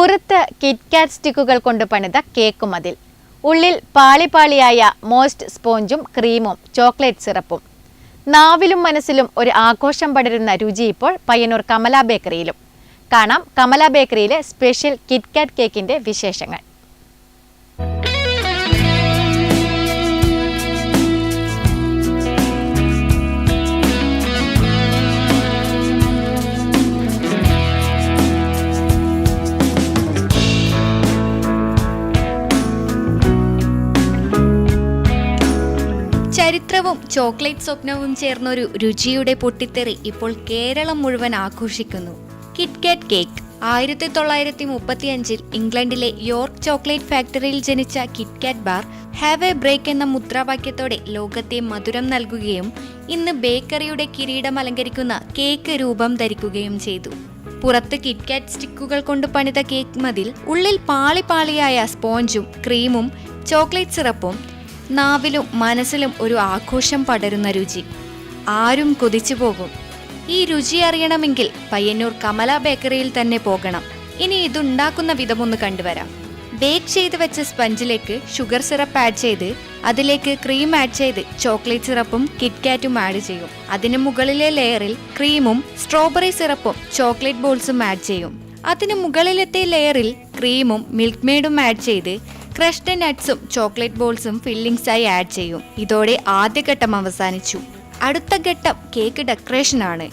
പുറത്ത് കിറ്റ്കാറ്റ് സ്റ്റിക്കുകൾ കൊണ്ട് പണിത കേക്ക് മതിൽ. ഉള്ളിൽ പാളിപാളിയായ മോസ്റ്റ് സ്പോഞ്ചും ക്രീമും ചോക്ലേറ്റ് സിറപ്പും. നാവിലും മനസ്സിലും ഒരു ആഘോഷം പടരുന്ന രുചി ഇപ്പോൾ പയ്യന്നൂർ കമല ബേക്കറിയിലും. കാണാം കമല ബേക്കറിയിലെ സ്പെഷ്യൽ കിറ്റ്കാറ്റ് കേക്കിന്റെ വിശേഷങ്ങൾ. ചരിത്രവും ചോക്ലേറ്റ് സ്വപ്നവും ചേർന്നൊരു രുചിയുടെ പൊട്ടിത്തെറി ഇപ്പോൾ കേരളം മുഴുവൻ ആഘോഷിക്കുന്നു. കിറ്റ്കാറ്റ് കേക്ക് ആയിരത്തി തൊള്ളായിരത്തി മുപ്പത്തി അഞ്ചിൽ ഇംഗ്ലണ്ടിലെ യോർക്ക് ചോക്ലേറ്റ് ഫാക്ടറിയിൽ ജനിച്ച KitKat bar have a break എന്ന മുദ്രാവാക്യത്തോടെ ലോകത്തെ മധുരം നൽകുകയും ഇന്ന് ബേക്കറിയുടെ കിരീടം അലങ്കരിക്കുന്ന കേക്ക് രൂപം ധരിക്കുകയും ചെയ്തു. പുറത്ത് കിറ്റ്കാറ്റ് സ്റ്റിക്കുകൾ കൊണ്ട് പണിത കേക്ക് മതിൽ ഉള്ളിൽ പാളിപാളിയായ സ്പോഞ്ചും ക്രീമും ചോക്ലേറ്റ് സിറപ്പും നാവിലും മനസ്സിലും ഒരു ആഘോഷം പടരുന്ന രുചി. ആരും കൊതിച്ചു പോകും. ഈ രുചി അറിയണമെങ്കിൽ പയ്യന്നൂർ കമല ബേക്കറിയിൽ തന്നെ പോകണം. ഇനി ഇതുണ്ടാക്കുന്ന വിധമൊന്ന് കണ്ടുവരാം. ബേക്ക് ചെയ്ത് വെച്ച സ്പഞ്ചിലേക്ക് ഷുഗർ സിറപ്പ് ആഡ് ചെയ്ത് അതിലേക്ക് ക്രീം ആഡ് ചെയ്ത് ചോക്ലേറ്റ് സിറപ്പും കിറ്റ്കാറ്റും ആഡ് ചെയ്യും. അതിന് മുകളിലെ ലെയറിൽ ക്രീമും സ്ട്രോബെറി സിറപ്പും ചോക്ലേറ്റ് ബോൾസും ആഡ് ചെയ്യും. അതിന് മുകളിലത്തെ ലെയറിൽ ക്രീമും മിൽക്ക് മെയ്ഡും ആഡ് ചെയ്ത് ക്രഷ്ഡ് നട്ട്സും ചോക്ലേറ്റ് ബോൾസും ഫില്ലിങ്സായി ആഡ് ചെയ്യും. ഇതോടെ ആദ്യഘട്ടം അവസാനിച്ചു. അടുത്ത ഘട്ടം കേക്ക് ഡെക്കറേഷൻ ആണ്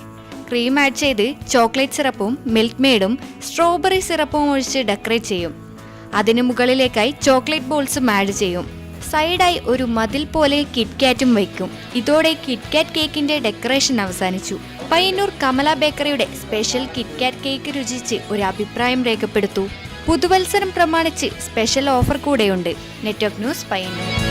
ക്രീം ആഡ് ചെയ്ത് ചോക്ലേറ്റ് സിറപ്പും മിൽക്ക് മെയ്ഡും സ്ട്രോബെറി സിറപ്പും ഒഴിച്ച് ഡെക്കറേറ്റ് ചെയ്യും. അതിന് മുകളിലേക്കായി ചോക്ലേറ്റ് ബോൾസും ആഡ് ചെയ്യും. സൈഡായി ഒരു മതിൽ പോലെ കിറ്റ്കാറ്റും വയ്ക്കും. ഇതോടെ കിറ്റ്കാറ്റ് കേക്കിന്റെ ഡെക്കറേഷൻ അവസാനിച്ചു. പയ്യന്നൂർ കമല ബേക്കറിയുടെ സ്പെഷ്യൽ കിറ്റ്കാറ്റ് കേക്ക് രുചിച്ച് ഒരു അഭിപ്രായം രേഖപ്പെടുത്തൂ. പുതുവത്സരം പ്രമാണിച്ച് സ്പെഷ്യൽ ഓഫർ കൂടെയുണ്ട്. Network news Payyanur.